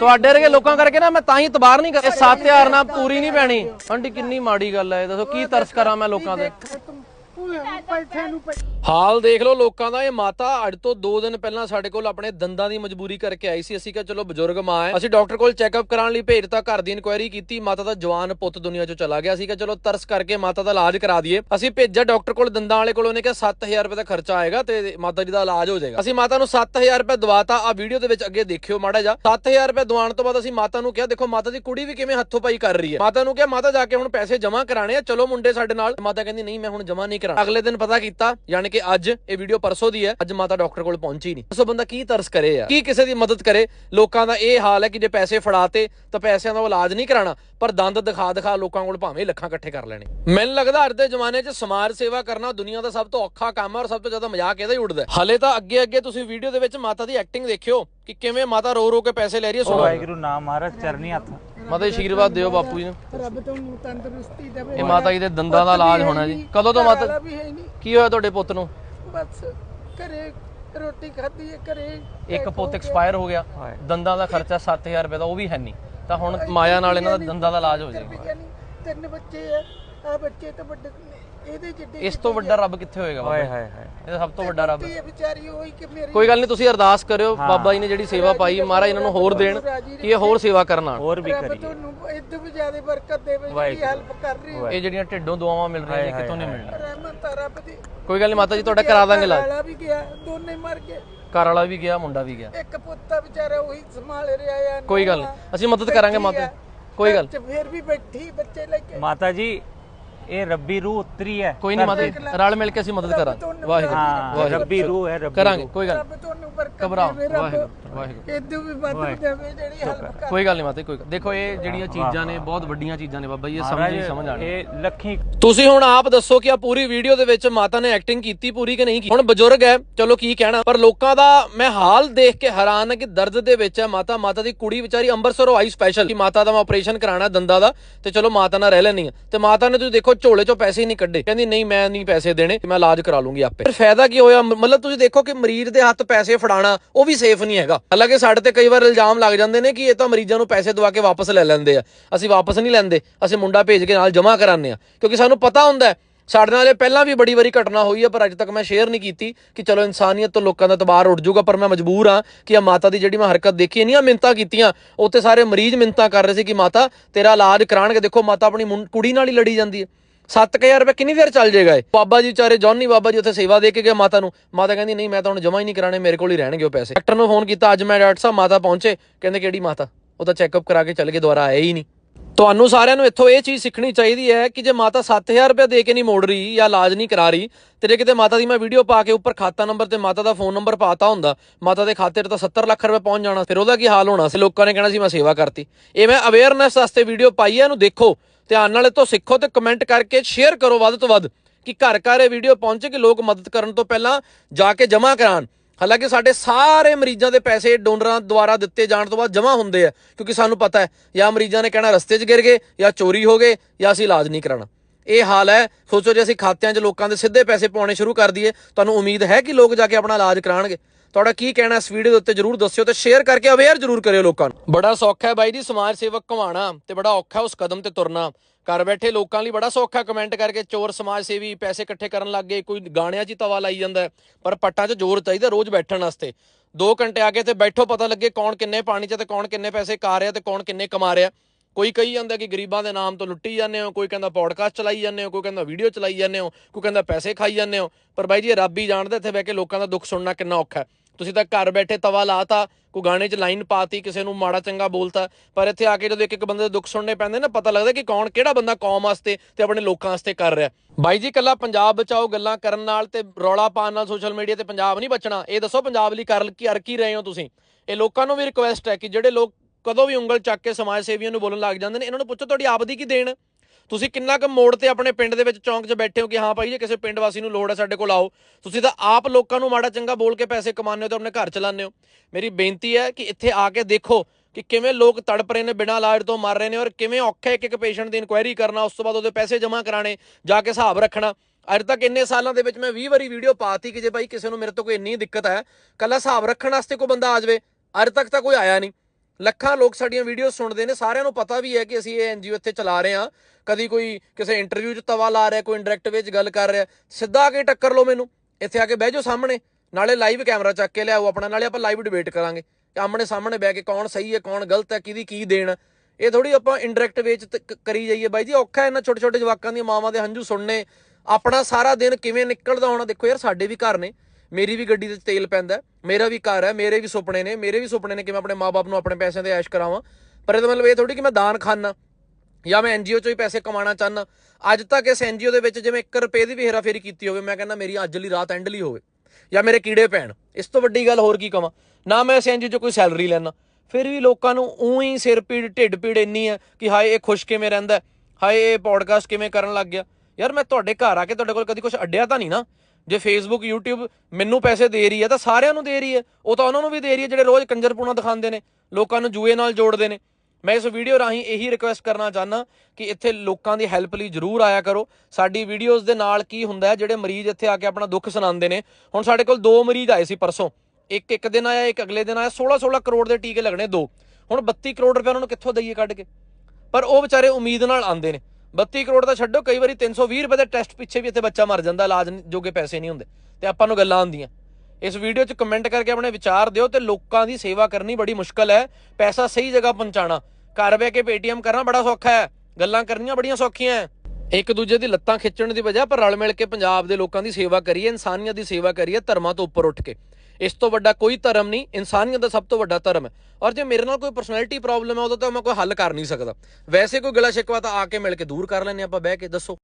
ਤੁਹਾਡੇ ਵਰਗੇ ਲੋਕਾਂ ਕਰਕੇ ਨਾ ਮੈਂ ਤਾਂ ਹੀ ਤਬਾਰ ਨਹੀਂ ਕਰ ਇਹ 7000 ਨਾਲ ਪੂਰੀ ਨਹੀਂ ਪੈਣੀ। ਆਂਟੀ, ਕਿੰਨੀ ਮਾੜੀ ਗੱਲ ਹੈ ਇਹ, ਦੱਸੋ ਕੀ ਤਰਸ ਕਰਾਂ ਮੈਂ ਲੋਕਾਂ ਦੇ? ਹਾਲ ਦੇਖ ਲਓ ਲੋਕਾਂ ਦਾ, ਇਹ ਮਾਤਾ ਅੱਜ ਤੋਂ 2 ਦਿਨ ਪਹਿਲਾਂ ਸਾਡੇ ਕੋਲ ਆਪਣੇ ਦੰਦਾਂ ਦੀ ਮਜਬੂਰੀ ਕਰਕੇ ਆਈ ਸੀ। ਅਸੀਂ ਕਿਹਾ, ਚਲੋ ਬਜ਼ੁਰਗ ਮਾਂ ਹੈ। ਅਸੀਂ ਡਾਕਟਰ ਕੋਲ ਚੈੱਕਅਪ ਕਰਾਉਣ ਲਈ ਭੇਜਤਾ ਘਰ ਦੀ ਇਨਕੁਆਇਰੀ ਕੀਤੀ, ਮਾਤਾ ਦਾ ਜਵਾਨ ਪੁੱਤ ਦੁਨੀਆ ਚੋਂ ਚਲਾ ਗਿਆ। ਸੀ ਕਿ ਚਲੋ ਤਰਸ ਕਰਕੇ ਮਾਤਾ ਦਾ ਇਲਾਜ ਕਰਾ ਦਈਏ। ਅਸੀਂ ਭੇਜਿਆ ਡਾਕਟਰ ਕੋਲ ਦੰਦਾਂ ਵਾਲੇ ਕੋਲ, ਉਹਨੇ ਕਿਹਾ 7000 ਰੁਪਏ ਦਾ ਖਰਚਾ ਆਏਗਾ ਤੇ ਮਾਤਾ ਜੀ ਦਾ ਇਲਾਜ ਹੋ ਜਾਏਗਾ। ਅਸੀਂ ਮਾਤਾ ਨੂੰ 7000 ਰੁਪਏ ਦਵਾਤਾ। ਆ ਵੀਡੀਓ ਦੇ ਵਿੱਚ ਅੱਗੇ ਦੇਖਿਓ ਮਾੜਾ ਜਾ 7000 ਰੁਪਏ ਦਵਾਉਣ ਤੋਂ ਬਾਅਦ ਅਸੀਂ ਮਾਤਾ ਨੂੰ ਕਿਹਾ, ਦੇਖੋ ਮਾਤਾ ਦੀ ਕੁੜੀ ਵੀ ਕਿਵੇਂ ਹੱਥੋਂ ਪਾਈ ਕਰ ਰਹੀ ਹੈ। ਮਾਤਾ ਨੂੰ ਕਿਹਾ, ਮਾਤਾ ਜਾ ਕੇ ਹੁਣ ਪੈਸੇ ਜਮ੍ਹਾਂ ਕਰਾਣੇ ਆ, ਚਲੋ ਮੁੰਡੇ ਸਾਡੇ ਨਾਲ। ਮਾਤਾ ਕਹਿੰਦੀ, ਨਹੀਂ, ਮੈਂ ਹੁਣ ਜਮ੍ਹਾਂ ਨਹੀਂ ਕਰਾਣਾ ਅਗਲੇ ਦਿਨ ਪਤਾ ਕੀਤਾ, ਯਾਨੀ ਕਿ ਅੱਜ ਇਹ ਵੀਡੀਓ ਪਰਸੋਂ ਦੀ ਹੈ, ਅੱਜ ਮਾਤਾ ਡਾਕਟਰ ਕੋਲ ਪਹੁੰਚੀ ਨਹੀਂ। ਸੋ ਬੰਦਾ ਕੀ ਤਰਸ ਕਰੇ ਯਾਰ ਕੀ ਕਿਸੇ ਦੀ ਮਦਦ ਕਰੇ? ਲੋਕਾਂ ਦਾ ਇਹ ਹਾਲ ਹੈ ਕਿ ਜੇ ਪੈਸੇ ਫੜਾਤੇ, ਤਾਂ ਪੈਸਿਆਂ ਦਾ ਇਲਾਜ ਨਹੀਂ ਕਰਾਣਾ ਪਰ ਦੰਦ ਦਿਖਾ ਦਿਖਾ ਲੋਕਾਂ ਕੋਲ ਭਾਵੇਂ ਲੱਖਾਂ ਇਕੱਠੇ ਕਰ ਲੈਣੇ। ਮੈਨੂੰ ਲੱਗਦਾ ਅੱਜ ਦੇ ਜ਼ਮਾਨੇ 'ਚ ਸਮਾਜ ਸੇਵਾ ਕਰਨਾ ਦੁਨੀਆ ਦਾ ਸਭ ਤੋਂ ਔਖਾ ਕੰਮ ਹੈ ਔਰ ਸਭ ਤੋਂ ਜ਼ਿਆਦਾ ਮਜ਼ਾਕ ਇਹਦਾ ਹੀ ਉੱਡਦਾ ਹਲੇ ਤਾਂ ਅੱਗੇ ਅੱਗੇ ਤੁਸੀਂ ਵੀਡੀਓ ਦੇ ਵਿੱਚ ਮਾਤਾ ਦੀ ਐਕਟਿੰਗ ਦੇਖਿਓ, ਕਿ ਕਿਵੇਂ ਮਾਤਾ ਰੋ ਰੋ ਕੇ ਪੈਸੇ ਲੈ ਰਹੀ ਹੈ, ਸੁਣੋ। ਵਾਹਿਗੁਰੂ ਨਾਮ ਮਹਾਰਾਜ, ਚਰਨੀ ਹੱਥ। ਮਾਤਾ ਜੀ ਆਸ਼ੀਰਵਾਦ ਦਿਓ ਬਾਪੂ ਜੀ ਨੂੰ। ਰੱਬ ਤੁਹਾਨੂੰ ਤੰਦਰੁਸਤੀ ਦੇਵੇ। ਇਹ ਮਾਤਾ ਜੀ ਦੇ ਦੰਦਾਂ ਦਾ ਇਲਾਜ ਹੋਣਾ ਜੀ। ਕਦੋਂ ਤੋਂ ਮਾਤਾ ਵਾਲਾ ਵੀ ਹੈ ਨਹੀਂ। ਕੀ ਹੋਇਆ ਤੁਹਾਡੇ ਪੁੱਤ ਨੂੰ? ਬਸ ਘਰੇ ਰੋਟੀ ਖਾਧੀ ਹੈ ਘਰੇ ਇੱਕ ਪੁੱਤ ਐਕਸਪਾਇਰ ਹੋ ਗਿਆ। ਦੰਦਾਂ ਦਾ ਖਰਚਾ 7000 ਰੁਪਏ ਦਾ ਉਹ ਵੀ ਹੈ ਨਹੀਂ। ਤਾਂ ਹੁਣ ਮਾਇਆ ਨਾਲ ਇਹਨਾਂ ਦਾ ਦੰਦਾਂ ਦਾ ਇਲਾਜ ਹੋ ਜਾਏਗਾ। ਤਿੰਨ ਬੱਚੇ ਆ ਆ ਬੱਚੇ ਤਾਂ ਵੱਡੇ ਨੇ ਇਹਦੇ ਜਿੱਡੇ ਇਸ ਤੋਂ ਵੱਡਾ ਰੱਬ ਕਿੱਥੇ ਹੋਏਗਾ ਬਾਬਾ ਹਾਏ? ਹਾਏ ਹਾਏ। ਇਹ ਤਾਂ ਸਭ ਤੋਂ ਵੱਡਾ ਰੱਬ ਹੈ। ਇਹ ਵਿਚਾਰੀ ਹੋਈ ਕਿ ਮੇਰੀ ਕੋਈ ਗੱਲ ਨਹੀਂ ਤੁਸੀਂ ਅਰਦਾਸ ਕਰਿਓ। ਬਾਬਾ ਜੀ ਨੇ ਜਿਹੜੀ ਸੇਵਾ ਪਾਈ ਮਹਾਰਾਜ ਇਹਨਾਂ ਨੂੰ ਹੋਰ ਦੇਣ ਕਿ ਇਹ ਹੋਰ ਸੇਵਾ ਕਰਨ ਆਉਣ ਹੋਰ ਵੀ ਰੱਬ ਕਰੀਏ। ਤੁਹਾਨੂੰ ਇਦੋਂ ਵੀ ਜ਼ਿਆਦਾ ਬਰਕਤ ਦੇਵੇ ਜਿਹੜੀ ਹੈਲਪ ਕਰ ਰਹੀ ਹੈ। ਇਹ ਜਿਹੜੀਆਂ ਢਿੱਡੋਂ ਦੁਆਵਾਂ ਮਿਲ ਰਹੀਆਂ ਨੇ ਕਿਤੋਂ ਨਹੀਂ ਮਿਲਣਾ ਰਹਿਮਤ ਆ ਰੱਬ ਦੀ। ਕੋਈ ਗੱਲ ਨਹੀਂ ਮਾਤਾ ਜੀ ਤੁਹਾਡਾ ਕਰਾ ਦਾਂਗੇ ਇਲਾਜ। ਵਾਲਾ ਵੀ ਗਿਆ ਦੋਨੇ ਮਰ ਗਏ। ਘਰ ਵਾਲਾ ਵੀ ਗਿਆ ਮੁੰਡਾ ਵੀ ਗਿਆ। ਇੱਕ ਪੁੱਤ ਆ ਵਿਚਾਰਾ ਉਹੀ ਸੰਭਾਲ ਰਿਹਾ ਆ। ਕੋਈ ਗੱਲ ਨਹੀਂ ਅਸੀਂ ਮਦਦ ਕਰਾਂਗੇ ਮਾਤਾ ਕੋਈ ਗੱਲ ਤੇ ਫਿਰ ਵੀ ਬੈਠੀ ਬੱਚੇ ਲੈ ਕੇ। ਮਾਤਾ ਜੀ ਇਹ ਰੱਬੀ ਰੂਹ ਉਤਰੀ ਹੈ। ਕੋਈ ਨਹੀਂ ਮਾਤਾ ਰਲ ਮਿਲ ਕੇ ਅਸੀਂ ਮਦਦ ਕਰਾਂਗੇ। ਵਾਹਿਗੁਰੂ ਹਾਂ ਰੱਬੀ ਰੂਹ ਹੈ ਰੱਬੀ ਕਰਾਂਗੇ ਕੋਈ ਗੱਲ ਰੱਬ ਤੁਹਾਨੂੰ ਘਬਰਾਓ ਵਾਹਿਗੁਰੂ ਵਾਹਿਗੁਰੂ। ਇਦੋਂ ਵੀ ਵੱਧ ਦੇਵੇ ਜਿਹੜੀ ਹੈਲਪ ਕਰ। ਕੋਈ ਗੱਲ ਨਹੀਂ ਮਾਤਾ ਕੋਈ ਗੱਲ। ਦੇਖੋ ਇਹ ਜਿਹੜੀਆਂ ਚੀਜ਼ਾਂ ਨੇ ਬਹੁਤ ਵੱਡੀਆਂ ਚੀਜ਼ਾਂ ਨੇ ਬਾਬਾ ਜੀ ਇਹ ਸਮਝ ਨਹੀਂ ਸਮਝ ਆਣੀ ਇਹ ਲੱਖੀ ਤੁਸੀਂ ਹੁਣ ਆਪ ਦੱਸੋ ਕਿ ਆ ਪੂਰੀ ਵੀਡੀਓ ਦੇ ਵਿੱਚ ਮਾਤਾ ਨੇ ਐਕਟਿੰਗ ਕੀਤੀ ਪੂਰੀ ਕਿ ਨਹੀਂ? ਕੀਤੀ ਹੁਣ ਬਜ਼ੁਰਗ ਹੈ ਚਲੋ ਕੀ ਕਹਿਣਾ ਪਰ ਲੋਕਾਂ ਦਾ ਮੈਂ ਹਾਲ ਦੇਖ ਕੇ ਹੈਰਾਨ ਹਾਂ ਕਿ ਦਰਦ ਦੇ ਵਿੱਚ ਹੈ ਮਾਤਾ ਮਾਤਾ ਦੀ ਕੁੜੀ ਵਿਚਾਰੀ ਅੰਮ੍ਰਿਤਸਰੋਂ ਆਈ ਸਪੈਸ਼ਲ ਕਿ ਮਾਤਾ ਦਾ ਮੈਂ ਆਪਰੇਸ਼ਨ ਕਰਾਣਾ ਦੰਦਾਂ ਦਾ ਤੇ ਚਲੋ ਮਾਤਾ ਨਾਲ ਰਹਿ ਲੈਣੀ ਆ ਤੇ ਮਾਤਾ ਨੇ ਤੁਸੀਂ ਦੇਖੋ ਝੋਲੇ ਚੋਂ ਪੈਸੇ ਹੀ ਨਹੀਂ ਕੱਢੇ। ਕਹਿੰਦੀ ਨਹੀਂ ਮੈਂ ਨਹੀਂ ਪੈਸੇ ਦੇਣੇ ਮੈਂ ਇਲਾਜ ਕਰਾ ਲੂੰਗੀ ਆਪੇ। ਫਿਰ ਫਾਇਦਾ ਕੀ ਹੋਇਆ? ਮਤਲਬ ਤੁਸੀਂ ਦੇਖੋ ਕਿ ਮਰੀਜ਼ ਦੇ ਹੱਥ ਪੈਸੇ ਫੜਾਣਾ ਉਹ ਵੀ ਸੇਫ ਨਹੀਂ ਹੈਗਾ। ਹਾਲਾਂਕਿ ਸਾਡੇ ਤੇ ਕਈ ਵਾਰ ਇਲਜ਼ਾਮ ਲੱਗ ਜਾਂਦੇ ਨੇ ਕਿ ਇਹ ਤਾਂ ਮਰੀਜ਼ਾਂ ਨੂੰ ਪੈਸੇ ਦਵਾ ਕੇ ਵਾਪਸ ਲੈ ਲੈਂਦੇ ਆ। ਅਸੀਂ ਵਾਪਸ ਨਹੀਂ ਲੈਂਦੇ, ਅਸੀਂ ਮੁੰਡਾ ਭੇਜ ਕੇ ਨਾਲ ਜਮ੍ਹਾਂ ਕਰਾਉਂਦੇ ਆ। ਕਿਉਂਕਿ ਸਾਨੂੰ ਪਤਾ ਹੁੰਦਾ ਸਾਡੇ ਨਾਲ ਇਹ ਪਹਿਲਾਂ ਵੀ ਬੜੀ ਵਾਰੀ ਘਟਨਾ ਹੋਈ ਹੈ ਪਰ ਅੱਜ ਤੱਕ ਮੈਂ ਸ਼ੇਅਰ ਨਹੀਂ ਕੀਤੀ ਕਿ ਚਲੋ ਇਨਸਾਨੀਅਤ ਤੋਂ ਲੋਕਾਂ ਦਾ ਤਬਾਰ ਉੱਡ ਜਾਊਗਾ, ਪਰ ਮੈਂ ਮਜਬੂਰ ਹਾਂ ਕਿ ਆ ਮਾਤਾ ਦੀ ਜਿਹੜੀ ਮੈਂ ਹਰਕਤ ਦੇਖੀ ਨਹੀਂ ਆ ਮਿੰਤਾ ਕੀਤੀਆਂ, ਉੱਥੇ ਸਾਰੇ ਮਰੀਜ਼ ਮਿੰਤਾ ਕਰ ਰਹੇ ਸੀ ਕਿ ਮਾਤਾ, ਤੇਰਾ ਇਲਾਜ ਕਰਾਣਗੇ ਦੇਖੋ, ਮਾਤਾ ਆਪਣੀ ਕੁੜੀ ਨਾਲ ਹੀ ਲੜੀ ਜਾਂਦੀ ਹੈ। 7000 ਰੁਪਏ ਕਿੰਨੀ ਦੇਰ ਚੱਲ ਜਾਏਗਾ ਇਹ? ਬਾਬਾ ਜੀ ਵਿਚਾਰੇ ਜੌਨੀ ਬਾਬਾ ਜੀ ਉੱਥੇ ਸੇਵਾ ਦੇ ਕੇ ਗਏ ਮਾਤਾ ਨੂੰ। ਮਾਤਾ ਕਹਿੰਦੀ, ਨਹੀਂ, ਮੈਂ ਤਾਂ ਹੁਣ ਜਮਾ ਹੀ ਨਹੀਂ ਕਰਾਣੇ ਮੇਰੇ ਕੋਲ ਹੀ ਰਹਿਣਗੇ ਉਹ ਪੈਸੇ। ਡਾਕਟਰ ਨੂੰ ਫੋਨ ਕੀਤਾ, ਅੱਜ ਮੈਂ ਡਾਕਟਰ ਸਾਹਿਬ ਮਾਤਾ ਪਹੁੰਚੇ। ਕਹਿੰਦੇ, ਕਿਹੜੀ ਮਾਤਾ? ਉਹ ਤਾਂ ਚੈੱਕਅਪ ਕਰਾ ਕੇ ਚੱਲ ਕੇ ਦੁਬਾਰਾ ਆਏ ਹੀ ਨਹੀਂ। ਤੁਹਾਨੂੰ ਸਾਰਿਆਂ ਨੂੰ ਇੱਥੋਂ ਇਹ ਚੀਜ਼ ਸਿੱਖਣੀ ਚਾਹੀਦੀ ਹੈ ਕਿ ਜੇ ਮਾਤਾ 7000 ਰੁਪਏ ਦੇ ਕੇ ਨਹੀਂ ਮੋੜ ਰਹੀ ਜਾਂ ਇਲਾਜ ਨਹੀਂ ਕਰਾ ਰਹੀ, ਤੇ ਜੇ ਕਿਤੇ ਮਾਤਾ ਦੀ ਮੈਂ ਵੀਡੀਓ ਪਾ ਕੇ ਉੱਪਰ ਖਾਤਾ ਨੰਬਰ ਤੇ ਮਾਤਾ ਦਾ ਫੋਨ ਨੰਬਰ ਪਾਤਾ ਹੁੰਦਾ, ਮਾਤਾ ਦੇ ਖਾਤੇ 'ਤੇ ਤਾਂ 70 ਲੱਖ ਰੁਪਏ ਪਹੁੰਚ ਜਾਣਾ, ਫਿਰ ਉਹਦਾ ਕੀ ਹਾਲ ਹੋਣਾ? ਸੀ ਲੋਕਾਂ ਨੇ ਕਹਿਣਾ ਸੀ, ਮੈਂ ਸੇਵਾ ਕਰਤੀ। ਇਹ ਮੈਂ ਅਵੇਅਰਨੈਸ ਵਾਸਤੇ ਵੀਡੀਓ ਪਾਈ ਹੈ, ਇਹਨੂੰ ਦੇਖੋ। ਧਿਆਨ ਨਾਲ ਇਹ ਤੋਂ ਸਿੱਖੋ ਤੇ ਕਮੈਂਟ ਕਰਕੇ ਸ਼ੇਅਰ ਕਰੋ ਵੱਧ ਤੋਂ ਵੱਧ ਕਿ ਘਰ ਘਰ ਇਹ ਵੀਡੀਓ ਪਹੁੰਚੇ ਕਿ ਲੋਕ ਮਦਦ ਕਰਨ ਤੋਂ ਪਹਿਲਾਂ ਜਾ ਕੇ ਜਮ੍ਹਾਂ ਕਰਾਉਣ ਹਾਲਾਂਕਿ ਸਾਡੇ ਸਾਰੇ ਮਰੀਜ਼ਾਂ ਦੇ ਪੈਸੇ ਡੋਨਰਾਂ ਦੁਆਰਾ ਦਿੱਤੇ ਜਾਣ ਤੋਂ ਬਾਅਦ ਜਮ੍ਹਾਂ ਹੁੰਦੇ ਆ, ਕਿਉਂਕਿ ਸਾਨੂੰ ਪਤਾ ਹੈ, ਜਾਂ ਮਰੀਜ਼ਾਂ ਨੇ ਕਹਿਣਾ ਰਸਤੇ 'ਚ ਗਿਰ ਗਏ, ਜਾਂ ਚੋਰੀ ਹੋ ਗਏ, ਜਾਂ ਅਸੀਂ ਇਲਾਜ ਨਹੀਂ ਕਰਾਣਾ ਇਹ ਹਾਲ ਹੈ, ਸੋਚੋ ਜੇ ਅਸੀਂ ਖਾਤਿਆਂ 'ਚ ਲੋਕਾਂ ਦੇ ਸਿੱਧੇ ਪੈਸੇ ਪਾਉਣੇ ਸ਼ੁਰੂ ਕਰ ਦਈਏ, ਤੁਹਾਨੂੰ ਉਮੀਦ ਹੈ ਕਿ ਲੋਕ ਜਾ ਕੇ ਆਪਣਾ ਇਲਾਜ ਕਰਾਣਗੇ ਤੁਹਾਡਾ ਕੀ ਕਹਿਣਾ ਇਸ ਵੀਡੀਓ ਦੇ ਉੱਤੇ ਜਰੂਰ ਦੱਸਿਓ ਤੇ ਸ਼ੇਅਰ ਕਰਕੇ ਅਵੇਅਰ ਜਰੂਰ ਕਰਿਓ ਲੋਕਾਂ ਨੂੰ। ਬੜਾ ਸੌਖਾ ਹੈ ਬਾਈ ਜੀ ਸਮਾਜ ਸੇਵਕ ਕਮਾਣਾ ਤੇ ਬੜਾ ਔਖਾ ਉਸ ਕਦਮ ਤੇ ਤੁਰਨਾ। ਘਰ ਬੈਠੇ ਲੋਕਾਂ ਲਈ ਬੜਾ ਸੌਖਾ ਕਮੈਂਟ ਕਰਕੇ ਚੋਰ ਸਮਾਜ ਸੇਵੀ ਪੈਸੇ ਇਕੱਠੇ ਕਰਨ ਲੱਗ ਗਏ, ਕੋਈ ਗਾਣਿਆਂ 'ਚ ਹੀ ਤਵਾ ਲਾਈ ਜਾਂਦਾ ਪਰ ਪੱਟਾਂ 'ਚ ਜ਼ੋਰ ਚਾਹੀਦਾ ਰੋਜ਼ ਬੈਠਣ ਵਾਸਤੇ। 2 ਘੰਟੇ ਆ ਕੇ ਤੇ ਬੈਠੋ ਪਤਾ ਲੱਗੇ ਕੌਣ ਕਿੰਨੇ ਪਾਣੀ 'ਚ ਤੇ ਕੌਣ ਕਿੰਨੇ ਪੈਸੇ ਕਾ ਰਿਹਾ ਤੇ ਕੌਣ ਕਿੰਨੇ ਕਮਾ ਰਿਹਾ। ਕੋਈ ਕਹੀ ਜਾਂਦਾ ਕਿ ਗਰੀਬਾਂ ਦੇ ਨਾਮ ਤੋਂ ਲੁੱਟੀ ਜਾਂਦੇ ਹੋ, ਕੋਈ ਕਹਿੰਦਾ ਪੌਡਕਾਸਟ ਚਲਾਈ ਜਾਂਦੇ ਹੋ, ਕੋਈ ਕਹਿੰਦਾ ਵੀਡੀਓ ਚਲਾਈ ਜਾਂਦੇ ਹੋ, ਕੋਈ ਕਹਿੰਦਾ ਪੈਸੇ ਖਾਈ ਜਾਂਦੇ ਹੋ। ਪਰ ਬਾਈ ਜੀ ਰੱਬ ਹੀ ਜਾਣਦਾ ਇੱਥੇ ਬਹਿ ਕੇ ਲੋਕਾਂ ਦਾ ਦੁੱਖ ਸੁਣਨਾ ਕਿੰਨਾ ਔਖਾ ਹੈ। ਤੁਸੀਂ ਤਾਂ ਘਰ ਬੈਠੇ ਤਵਾ ਲਾਤਾ, ਕੋਈ ਗਾਣੇ 'ਚ ਲਾਈਨ ਪਾਤੀ, ਕਿਸੇ ਨੂੰ ਮਾੜਾ ਚੰਗਾ ਬੋਲਤਾ, ਪਰ ਇੱਥੇ ਆ ਕੇ ਜਦੋਂ ਇੱਕ ਇੱਕ ਬੰਦੇ ਦੇ ਦੁੱਖ ਸੁਣਨੇ ਪੈਂਦੇ ਨਾ, ਪਤਾ ਲੱਗਦਾ ਕਿ ਕੌਣ ਕਿਹੜਾ ਬੰਦਾ ਕੌਮ ਵਾਸਤੇ ਤੇ ਆਪਣੇ ਲੋਕਾਂ ਵਾਸਤੇ ਕਰ ਰਿਹਾ। ਬਾਈ ਜੀ ਕੱਲਾ ਪੰਜਾਬ ਬਚਾਓ ਗੱਲਾਂ ਕਰਨ ਨਾਲ ਤੇ ਰੌਲਾ ਪਾਉਣ ਨਾਲ ਸੋਸ਼ਲ ਮੀਡੀਆ ਤੇ ਪੰਜਾਬ ਨਹੀਂ ਬਚਣਾ। ਇਹ ਦੱਸੋ, ਪੰਜਾਬ ਲਈ ਕਰ, ਕੀ ਰਹੇ ਹੋ ਤੁਸੀਂ? ਇਹ ਲੋਕਾਂ ਨੂੰ ਵੀ ਰਿਕੁਐਸਟ ਹੈ ਕਿ ਜਿਹੜੇ ਲੋਕ ਕਦੋਂ ਵੀ ਉਂਗਲ ਚੱਕ ਕੇ ਸਮਾਜ ਸੇਵੀਆਂ ਨੂੰ ਬੋਲਣ ਲੱਗ ਜਾਂਦੇ ਨੇ, ਇਹਨਾਂ ਨੂੰ ਪੁੱਛੋ ਤੁਹਾਡੀ ਆਪਦੀ ਕੀ ਦੇਣ। ਤੁਸੀਂ ਕਿੰਨਾ ਕੁ ਮੋੜ ਤੇ ਆਪਣੇ ਪਿੰਡ ਦੇ ਵਿੱਚ ਚੌਂਕ 'ਚ ਬੈਠੇ ਹੋ ਕਿ ਹਾਂ ਭਾਈ ਜੇ, ਕਿਸੇ ਪਿੰਡ ਵਾਸੀ ਨੂੰ ਲੋੜ ਹੈ ਸਾਡੇ ਕੋਲ ਆਓ। ਤੁਸੀਂ ਤਾਂ ਆਪ ਲੋਕਾਂ ਨੂੰ ਮਾੜਾ ਚੰਗਾ ਬੋਲ ਕੇ ਪੈਸੇ ਕਮਾਉਂਦੇ ਹੋ ਤੇ ਆਪਣੇ ਘਰ ਚਲਾਉਂਦੇ ਹੋ। ਮੇਰੀ ਬੇਨਤੀ ਹੈ ਕਿ ਇੱਥੇ ਆ ਕੇ ਦੇਖੋ ਕਿ ਕਿਵੇਂ ਲੋਕ ਤੜਪ ਰਹੇ ਨੇ, ਬਿਨਾਂ ਇਲਾਜ ਤੋਂ ਮਰ ਰਹੇ ਨੇ ਔਰ ਕਿਵੇਂ ਔਖਾ ਇੱਕ ਇੱਕ ਪੇਸ਼ੈਂਟ ਦੀ ਇਨਕੁਆਇਰੀ ਕਰਨਾ, ਉਸ ਤੋਂ ਬਾਅਦ ਉਹਦੇ ਪੈਸੇ ਜਮ੍ਹਾਂ ਕਰਾਣੇ ਜਾ ਕੇ ਹਿਸਾਬ ਰੱਖਣਾ। ਅੱਜ ਤੱਕ ਇੰਨੇ ਸਾਲਾਂ ਦੇ ਵਿੱਚ ਮੈਂ 20 ਵਾਰੀ ਵੀਡੀਓ ਪਾਤੀ ਕਿ ਜੇ ਭਾਈ ਕਿਸੇ ਨੂੰ ਮੇਰੇ ਤੋਂ ਕੋਈ ਇੰਨੀ ਦਿੱਕਤ ਹੈ, ਕੱਲਾ ਹਿਸਾਬ ਰੱਖਣ ਵਾਸਤੇ ਕੋਈ ਬੰਦਾ ਆ ਜਾਵੇ, ਅੱਜ ਤੱਕ ਤਾਂ ਕੋਈ ਆਇਆ ਨਹੀਂ। ਲੱਖਾਂ ਲੋਕ ਸਾਡੀਆਂ ਵੀਡੀਓ ਸੁਣਦੇ ਨੇ, ਸਾਰਿਆਂ ਨੂੰ ਪਤਾ ਵੀ ਹੈ ਕਿ ਅਸੀਂ ਇਹ ਐਨਜੀਓ ਇੱਥੇ ਚਲਾ ਰਹੇ ਹਾਂ। ਕਦੀ ਕੋਈ ਕਿਸੇ ਇੰਟਰਵਿਊ 'ਚ ਤਵਾ ਲਾ ਰਿਹਾ, ਕੋਈ ਇੰਡਾਇਰੈਕਟ ਵਿੱਚ ਗੱਲ ਕਰ ਰਿਹਾ, ਸਿੱਧਾ ਆ ਕੇ ਟੱਕਰ ਲਓ ਮੈਨੂੰ, ਇੱਥੇ ਆ ਕੇ ਬਹਿ ਜਾਓ ਸਾਹਮਣੇ, ਨਾਲੇ ਲਾਈਵ ਕੈਮਰਾ ਚੱਕ ਕੇ ਲਿਆਓ ਆਪਣਾ, ਨਾਲੇ ਆਪਾਂ ਲਾਈਵ ਡਿਬੇਟ ਕਰਾਂਗੇ ਆਮਣੇ ਸਾਹਮਣੇ ਬਹਿ ਕੇ ਕੌਣ ਸਹੀ ਹੈ, ਕੌਣ ਗਲਤ ਹੈ, ਕਿਹਦੀ ਕੀ ਦੇਣ। ਇਹ ਥੋੜੀ ਆਪਾਂ ਇੰਡਾਇਰੈਕਟ ਵੇਚ ਕਰੀ ਜਾਈਏ। ਬਾਈ ਜੀ, ਔਖਾ ਇਹਨਾਂ ਛੋਟੇ ਛੋਟੇ ਜਵਾਕਾਂ ਦੀਆਂ ਮਾਵਾਂ ਦੇ ਹੰਝੂ ਸੁਣਨੇ। ਆਪਣਾ ਸਾਰਾ ਦਿਨ ਕਿਵੇਂ ਨਿਕਲਦਾ ਹੋਣਾ, ਦੇਖੋ ਯਾਰ ਸਾਡੇ ਵੀ ਘਰ ਨੇ, ਮੇਰੀ ਵੀ ਗੱਡੀ ਤੇ ਤੇਲ ਪੈਂਦਾ ਮੇਰਾ ਵੀ ਘਰ ਹੈ, ਮੇਰੇ ਵੀ ਸੁਪਨੇ ਨੇ, ਮੇਰੇ ਵੀ ਸੁਪਨੇ ਨੇ ਕਿ ਮੈਂ ਆਪਣੇ ਮਾਪੇ ਨੂੰ ਆਪਣੇ ਪੈਸਿਆਂ ਤੇ ਐਸ਼ ਕਰਾਵਾਂ। ਪਰ ਇਹਦਾ ਮਤਲਬ ਇਹ ਥੋੜੀ ਕਿ ਮੈਂ ਦਾਨ ਖਾਨਾ, ਜਾਂ ਮੈਂ ਐਨਜੀਓ ਚੋਂ ਹੀ ਪੈਸੇ ਕਮਾਉਣਾ ਚਾਹਨਾ। ਅੱਜ ਤੱਕ ਇਸ ਐਨਜੀਓ ਦੇ ਵਿੱਚ ਜਿਵੇਂ 1 ਰੁਪਏ ਦੀ ਵੀ ਹੇਰਾਫੇਰੀ ਕੀਤੀ ਹੋਵੇ, ਮੈਂ ਕਹਿੰਦਾ ਮੇਰੀ ਅੱਜ ਲਈ ਰਾਤ ਐਂਡ ਲਈ ਹੋਵੇ, ਜਾਂ ਮੇਰੇ ਕੀੜੇ ਪੈਣ। ਇਸ ਤੋਂ ਵੱਡੀ ਗੱਲ ਹੋਰ ਕੀ ਕਵਾਂ? ਨਾ ਮੈਂ ਇਸ ਐਨਜੀਓ ਚੋਂ ਕੋਈ ਸੈਲਰੀ ਲੈਣਾ ਫਿਰ ਵੀ ਲੋਕਾਂ ਨੂੰ ਉਹੀ ਸਿਰ ਪੀੜ, ਢਿੱਡ ਪੀੜ ਇੰਨੀ ਹੈ ਕਿ ਹਾਏ, ਇਹ ਖੁਸ਼ ਕਿਵੇਂ ਰਹਿੰਦਾ ਹਾਏ, ਇਹ ਪੋਡਕਾਸਟ ਕਿਵੇਂ ਕਰਨ ਲੱਗ ਗਿਆ? ਯਾਰ ਮੈਂ ਤੁਹਾਡੇ ਘਰ ਆ ਕੇ ਤੁਹਾਡੇ ਕੋਲ ਕਦੀ ਕੁਝ ਅੱਡਿਆ ਤਾਂ ਨਹੀਂ ਨਾ। ਜੇ ਫੇਸਬੁੱਕ YouTube ਮੈਨੂੰ ਪੈਸੇ ਦੇ ਰਹੀ ਹੈ ਤਾਂ ਸਾਰਿਆਂ ਨੂੰ ਦੇ ਰਹੀ ਹੈ। ਉਹ ਤਾਂ ਉਹਨਾਂ ਨੂੰ ਵੀ ਦੇ ਰਹੀ ਹੈ ਜਿਹੜੇ ਰੋਜ਼ ਕੰਜਰਪੂਣਾ ਦਿਖਾਉਂਦੇ ਨੇ, ਲੋਕਾਂ ਨੂੰ ਜੂਏ ਨਾਲ ਜੋੜਦੇ ਨੇ। ਮੈਂ ਇਸ ਵੀਡੀਓ ਰਾਹੀਂ ਇਹੀ ਰਿਕੁਐਸਟ ਕਰਨਾ ਚਾਹਨਾ ਕਿ ਇੱਥੇ ਲੋਕਾਂ ਦੀ ਹੈਲਪ ਲਈ ਜਰੂਰ ਆਇਆ ਕਰੋ। ਸਾਡੀ ਵੀਡੀਓਜ਼ ਦੇ ਨਾਲ ਕੀ ਹੁੰਦਾ ਹੈ, ਜਿਹੜੇ ਮਰੀਜ਼ ਇੱਥੇ ਆ ਕੇ ਆਪਣਾ ਦੁੱਖ ਸੁਣਾਉਂਦੇ ਨੇ। ਹੁਣ ਸਾਡੇ ਕੋਲ ਦੋ ਮਰੀਜ਼ ਆਏ ਸੀ ਪਰਸੋਂ। ਇੱਕ ਇੱਕ ਦਿਨ ਆਇਆ, ਇੱਕ ਅਗਲੇ ਦਿਨ ਆਇਆ। 16 16 ਕਰੋੜ ਦੇ ਟੀਕੇ ਲੱਗਣੇ ਦੋ। ਹੁਣ 32 ਕਰੋੜ ਰੁਪਏ ਉਹਨਾਂ ਨੂੰ ਕਿੱਥੋਂ ਦਈਏ ਕੱਢ ਕੇ? ਪਰ ਉਹ ਵਿਚਾਰੇ ਉਮੀਦ ਨਾਲ ਆਉਂਦੇ ਨੇ। 32 ਕਰੋੜ ਦਾ ਛੱਡੋ, ਕਈ ਵਾਰੀ 320 ਰੁਪਏ ਦੇ ਟੈਸਟ ਪਿੱਛੇ ਵੀ ਇੱਥੇ ਬੱਚਾ ਮਰ ਜਾਂਦਾ, ਇਲਾਜ ਨਹੀਂ- ਜੋਗੇ ਪੈਸੇ ਨਹੀਂ ਹੁੰਦੇ। ਤੇ ਆਪਾਂ ਨੂੰ ਗੱਲਾਂ ਆਉਂਦੀਆਂ। ਇਸ ਵੀਡੀਓ 'ਚ ਕਮੈਂਟ ਕਰਕੇ ਆਪਣੇ ਵਿਚਾਰ ਦਿਓ ਤੇ ਲੋਕਾਂ ਦੀ ਸੇਵਾ ਕਰਨੀ ਬੜੀ ਮੁਸ਼ਕਲ ਹੈ। ਪੈਸਾ ਸਹੀ ਜਗ੍ਹਾ ਪਹੁੰਚਾਉਣਾ। ਘਰ ਬਹਿ ਕੇ ਪੇਟੀਐਮ ਕਰਨਾ ਬੜਾ ਸੌਖਾ ਹੈ। ਗੱਲਾਂ ਕਰਨੀਆਂ ਬੜੀਆਂ ਸੌਖੀਆਂ ਹੈ। ਇੱਕ ਦੂਜੇ ਦੀ ਲੱਤਾਂ ਖਿੱਚਣ ਦੀ ਵਜ੍ਹਾ ਪਰ ਰਲ ਮਿਲ ਕੇ ਪੰਜਾਬ ਦੇ ਲੋਕਾਂ ਦੀ ਸੇਵਾ ਕਰੀਏ, ਇਨਸਾਨੀਅਤ ਦੀ ਸੇਵਾ ਕਰੀਏ, ਧਰਮਾਂ ਤੋਂ ਉੱਪਰ ਉੱਠ ਕੇ। ਇਸ ਤੋਂ ਵੱਡਾ ਕੋਈ ਧਰਮ ਨਹੀਂ, ਇਨਸਾਨੀਅਤ ਦਾ ਸਭ ਤੋਂ ਵੱਡਾ ਧਰਮ ਹੈ। ਔਰ ਜੇ ਮੇਰੇ ਨਾਲ ਕੋਈ ਪਰਸਨੈਲਿਟੀ ਪ੍ਰੋਬਲਮ ਹੈ ਉਦੋਂ ਤਾਂ ਮੈਂ ਕੋਈ ਹੱਲ ਕਰ ਨਹੀਂ ਸਕਦਾ। ਵੈਸੇ ਕੋਈ ਗਲਾ ਸ਼ਿਕਵਾ ਤਾਂ ਆ ਕੇ ਮਿਲ ਕੇ ਦੂਰ ਕਰ ਲੈਂਦੇ ਆਪਾਂ ਬਹਿ ਕੇ ਦੱਸੋ।